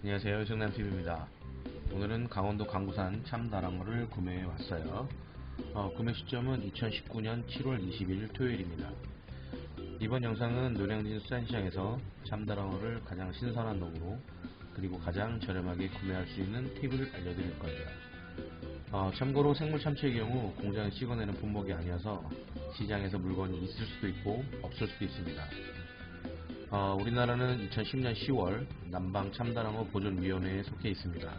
안녕하세요. 성남TV입니다. 오늘은 강원도 강구산 참다랑어를 구매해 왔어요. 어, 구매 시점은 2019년 7월 20일 토요일입니다. 이번 영상은 노량진 수산시장에서 참다랑어를 가장 신선한 놈으로 그리고 가장 저렴하게 구매할 수 있는 팁을 알려드릴 거예요. 어, 참고로 생물 참치의 경우 공장에 찍어내는 품목이 아니어서 시장에서 물건이 있을 수도 있고 없을 수도 있습니다 어, 우리나라는 2010년 10월 남방 참다랑어 보존위원회에 속해 있습니다.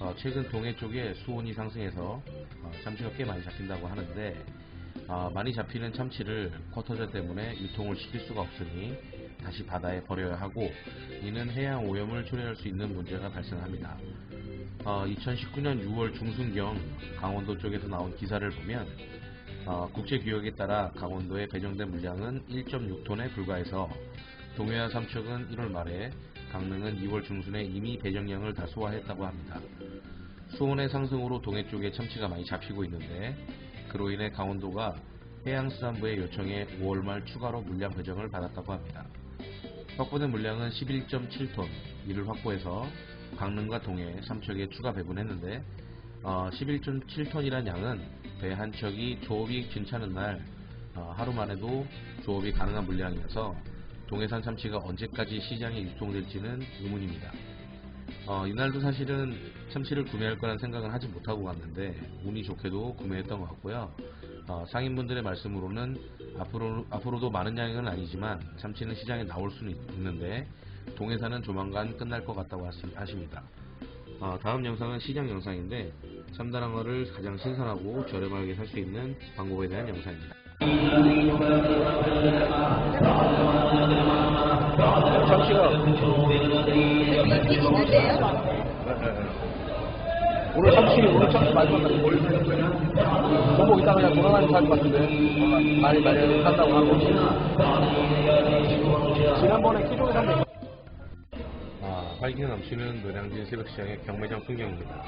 어, 최근 동해 쪽에 수온이 상승해서 어, 참치가 꽤 많이 잡힌다고 하는데 어, 많이 잡히는 참치를 쿼터제 때문에 유통을 시킬 수가 없으니 다시 바다에 버려야 하고 이는 해양 오염을 초래할 수 있는 문제가 발생합니다. 2019년 6월 중순경 강원도 쪽에서 나온 기사를 보면 어, 국제규격에 따라 강원도에 배정된 물량은 1.6톤에 불과해서 동해안 삼척은 1월 말에 강릉은 2월 중순에 이미 배정량을 다 소화했다고 합니다. 수온의 상승으로 동해 쪽에 참치가 많이 잡히고 있는데 그로 인해 강원도가 해양수산부의 요청에 5월 말 추가로 물량 배정을 받았다고 합니다. 확보된 물량은 11.7톤 이를 확보해서 강릉과 동해 삼척에 추가 배분했는데 어, 11.7톤이란 양은 배 한 척이 조업이 괜찮은 날 어, 하루만 해도 조업이 가능한 물량이어서 동해산 참치가 언제까지 시장에 유통될지는 의문입니다. 어, 이날도 사실은 참치를 구매할 거란 생각은 하지 못하고 갔는데 운이 좋게도 구매했던 것 같고요. 어, 상인분들의 말씀으로는 앞으로, 앞으로도 많은 양은 아니지만 참치는 시장에 나올 수는 있는데 동해산은 조만간 끝날 것 같다고 하십니다. 어, 다음 영상은 시장 영상인데 참다랑어를 가장 신선하고 저렴하게 살 수 있는 방법에 대한 영상입니다. 오늘 참치 오늘 참치 많이 봤는데 종목 이따 그냥 돌아다니면서 할것 같은데. 많이 많이 산다고 하고. 지난번에 키조에 샀는데 아, 활기가 넘치는 노량진 새벽시장의 경매장 풍경입니다.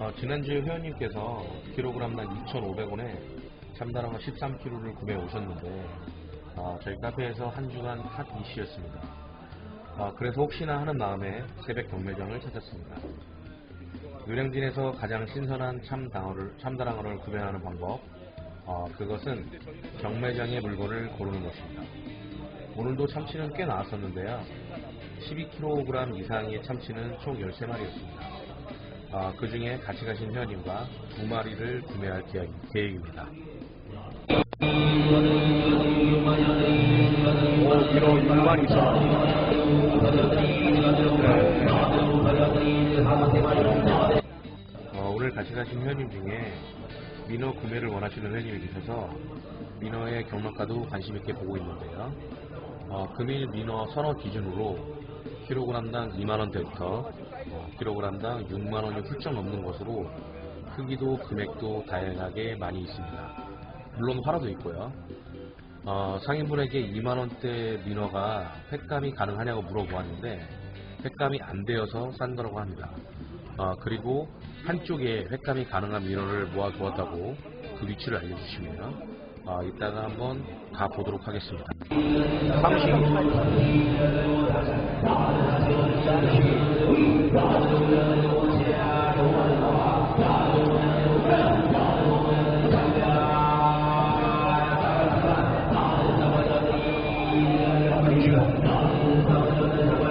어, 지난주 회원님께서 킬로그램당 2,500원에 참다랑어 13kg를 구매해 오셨는데 어, 저희 카페에서 한 주간 핫 이슈였습니다. 어, 그래서 혹시나 하는 마음에 새벽 경매장을 찾았습니다. 노량진에서 가장 신선한 참당어를, 참다랑어를 구매하는 방법 어, 그것은 경매장의 물건을 고르는 것입니다. 오늘도 참치는 꽤 나왔었는데요. 12kg 이상의 참치는 총 13마리였습니다. 어, 그 중에 같이 가신 회원님과 두 마리를 구매할 계획, 계획입니다. 오 키로 6만 2천 원 어, 오늘 같이 가신 회원님 중에 민어 구매를 원하시는 회원님이 계셔서 민어의 경락가도 관심 있게 보고 있는데요. 어, 금일 민어 선어 기준으로 킬로그램당 2만원대부터 어, 킬로그램당 6만원이 훌쩍 넘는 것으로 크기도 금액도 다양하게 많이 있습니다. 물론 활어도 있고요. 어, 상인분에게 2만원대 민어가 횟감이 가능하냐고 물어보았는데 횟감이 안 되어서 싼 거라고 합니다. 어, 그리고 한쪽에 횟감이 가능한 민어를 모아두었다고 그 위치를 알려주시면 어, 이따가 한번 가보도록 하겠습니다.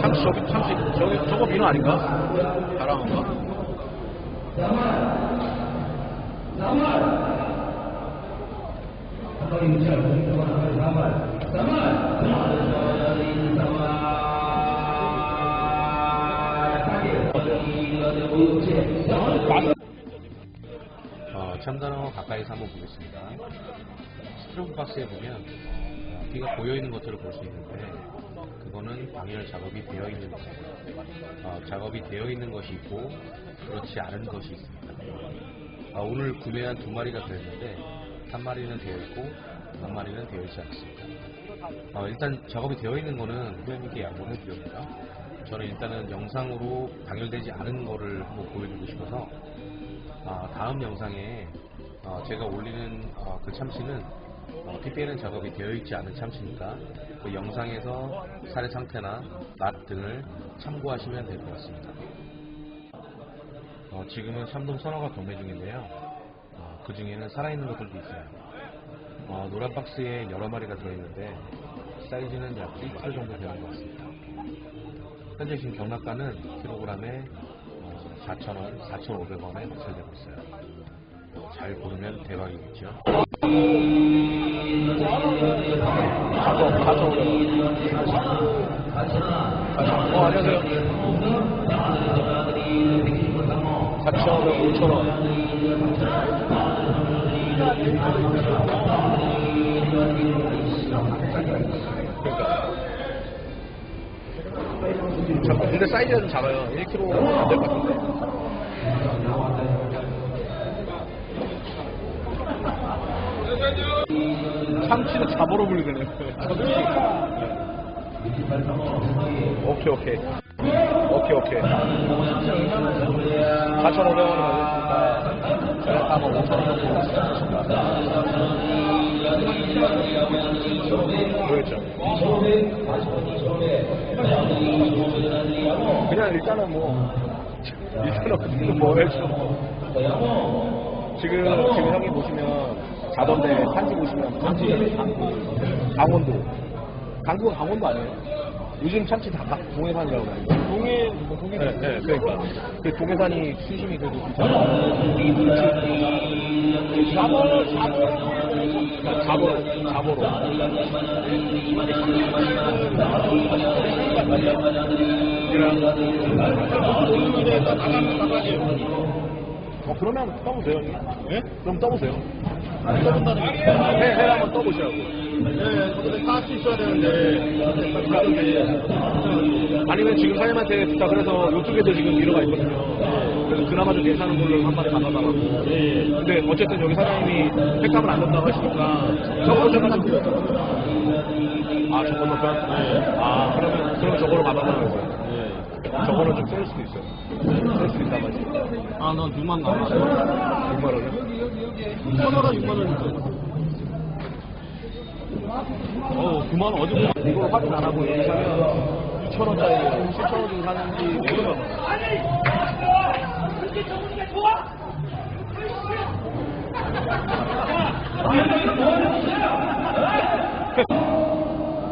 상식 저기 참치 저기 저거 민어 아닌가? 다랑어인가? 어, 참다랑어 가까이서 한번 보겠습니다. 스트롱 박스에 보면 어, 귀가 보여 있는 것들을 볼 수 있는데 그거는 방열 작업이 되어 있는 것입니다. 어, 작업이 되어 있는 것이 있고 그렇지 않은 것이 있습니다. 아, 오늘 구매한 두 마리가 되었는데 한 마리는 되어 있고 한 마리는 되어 있지 않습니다. 어, 일단 작업이 되어 있는 거는 회원님께 양보를 해드립니다. 저는 일단은 영상으로 방열되지 않은 거를 한번 보여드리고 싶어서 아, 다음 영상에 어, 제가 올리는 어, 그 참치는 어, PPL은 작업이 되어 있지 않은 참치니까 그 영상에서 살의 상태나 맛 등을 참고하시면 될 것 같습니다. 어, 지금은 참돔 선어가 경매 중인데요. 어, 그 중에는 살아있는 것들도 있어요. 어, 노란 박스에 여러 마리가 들어있는데 사이즈는 약 1kg 정도 되는 것 같습니다. 현재 지금 경락가는 킬로그램에 어, 4,000원, 4,500원에 거래되고 있어요. 어, 잘 고르면 대박이겠죠. 어, 안녕하세요. 4,000원, 5,000원. 그러니까. 근데 사이즈가 좀 작아요. 1kg 안 될 것 같은데. 참치는 잡으러 불리네요. 오케이, 오케이. 오케이, 오케이. 4,500원을 가겠습니다. 제가 따고 5,000원 정도 그렇죠. 그냥 일단은 뭐, 일단은 뭐 해줘. 지금, 지금 형이 보시면, 자던데 산지 보시면, 산지, 강구, 강원도. 강구가 강원도 아니에요? 요즘 참치 다 각- 동해산이라고 그래요. 동해, 뭐 동해. 네, 네, 그러니까. 그 동해산이 수심이 그래도 비싸고. 잡어, 잡어. 잡어로, 잡어로. 어, 그러면 떠보세요. 예? 그럼 떠보세요. 떠본다는 게. 회, 회 한번 떠 보시라고. 네, 근데 쌀수 있어야 되는데, 아니면 지금 사장님한테 부탁을 해서 이쪽에도 지금 미로가 있거든요. 그래서 그나마 좀 괜찮은 걸로 한 마리 가져달라고. 근데 어쨌든 여기 사장님이 횟감을 안 넣는다고 하시니까 저거로 좀 하세요. 아, 저걸로 편? 아, 그러면, 그러면 저거로 받아달라고 했어요. 저거는 좀셀 수도 있어요. 셀수 있단 말이지. 아, 넌 6만 나와. 6만 원이요? 천원가 6만 원. 어, 9만 원 어디 보 이걸 확인 안 하고 여기 사면 2,000원짜리 7,000원 주고 사는지 모르면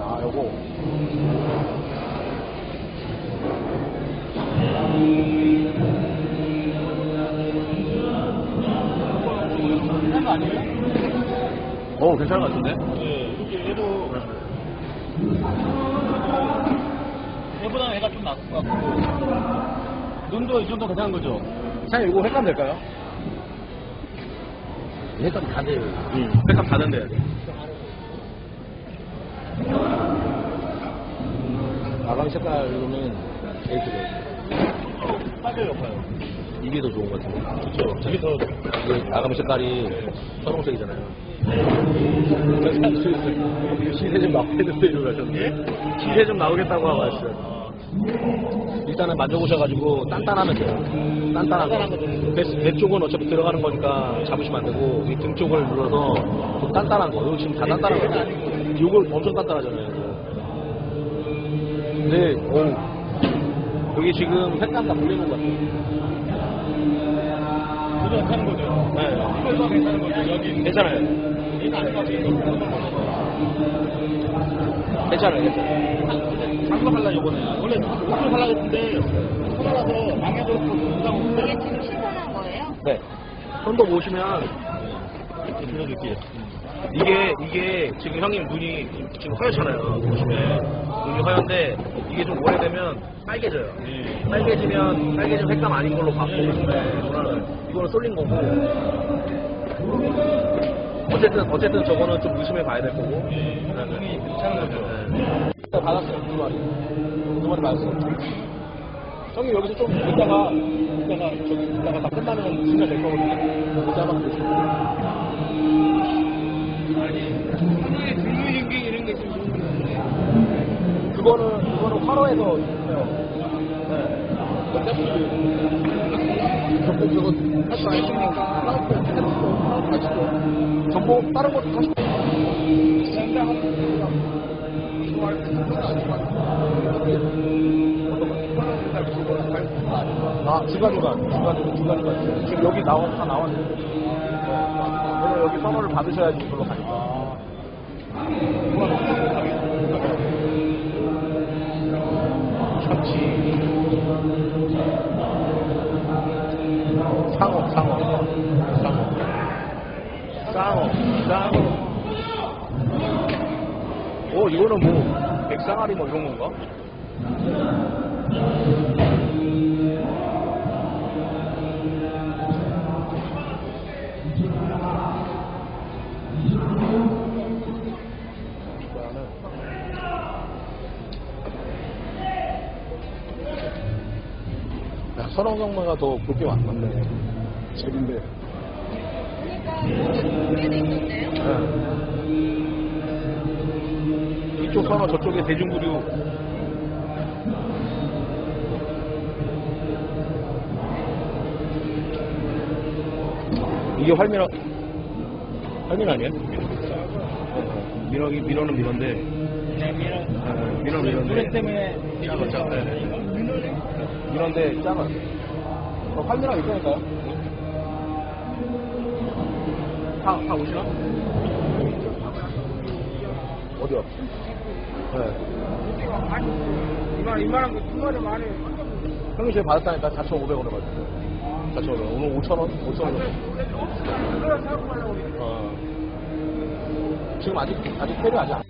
아, 요거. 거 아니에요? 어, 괜찮은 것 같은데? 같고, 눈도 이 정도 괜찮은 거죠? 사장님, 이거 횟감 될까요? 횟감 다 돼요. 응. 횟감 다 된대요. 아가미 색깔 이거는 제일 좋아요. 빠져요, 봐요. 이게 더 좋은 것 같은데. 그쵸? 이게 더, 이게 아가미 색깔이 선홍색이잖아요. 시세 좀 나오겠는데 이러고 하셨는데. 시세 좀 나오겠다고 하고 왔어요. 일단은 만져보셔가지고 단단하면 돼요. 단단한 거. 배, 배 쪽은 어차피 들어가는 거니까 잡으시면 안 되고 이 등 쪽을 눌러서 좀 단단한 거. 이거 지금 다 단단한 거. 이걸 엄청 단단하잖아요. 근데 오 여기 지금 횟감 다 물리는 것 같아요. 그거 괜찮은 거죠? 네. 이거 괜찮은 거죠? 여기. 괜찮아요. 괜찮아요. 괜찮아요. 장거 살라 이번에. 원래 옷을 살라 했는데, 손으라서 망해도 그냥 이게 지금 신선한 거예요? 네. 손도 보시면 들려줄게요. 이게 이게 지금 형님 눈이 지금 허옇잖아요. 보시면 눈이 허연데 이게 좀 오래되면 빨개져요. 네. 빨개지면 빨개진 횟감 아닌 걸로 바꾸고 이거는 이거는 쏠린 거고 어쨌든 어쨌든 저거는 좀 의심해 봐야 될 거고. 눈이 괜찮은 거죠? 네. 받았어요 두 마리 두 마리 받았어요. 형님 여기서 좀 이따가 이따가 저기 이따가 다 끝나면 진짜 될 거거든요. 이따가 분류인기 이런 게 있으면 그거는 그거는 화로에서 있어요. 네. 전복 저거 할거 아니십니까? 전복 다른 것도 사실 아, 중간중간, 중간중간, 중간중간. 지금 여기 나와, 다 나왔는데. 네. 오늘 여기 선호를 받으셔야지 이걸로 가니까. 상어, 상어. 오, 이거는 뭐, 백상아리 뭐 이런 건가? 야, 선호경마가 더 볼 게 많네. 재밌네. 네. 이쪽 선호, 저쪽에 대중구류. 이게 활미락, 활미락 아니야? 민어기, 민어는 민어인데. 네. 네, 민어 민어인데. 때문에 작아, 작아. 민어인데 작아. 어, 활미락 있다니까요? 다, 다 오시나? 어디요? 네. 이만 이만한 거두 마리 많이. 형님 저희 받았다니까 4,500원을 받았어요. 4,500원. 오늘 5,000원? 5,000원. 어. 지금 아직, 아직 페리 아직 안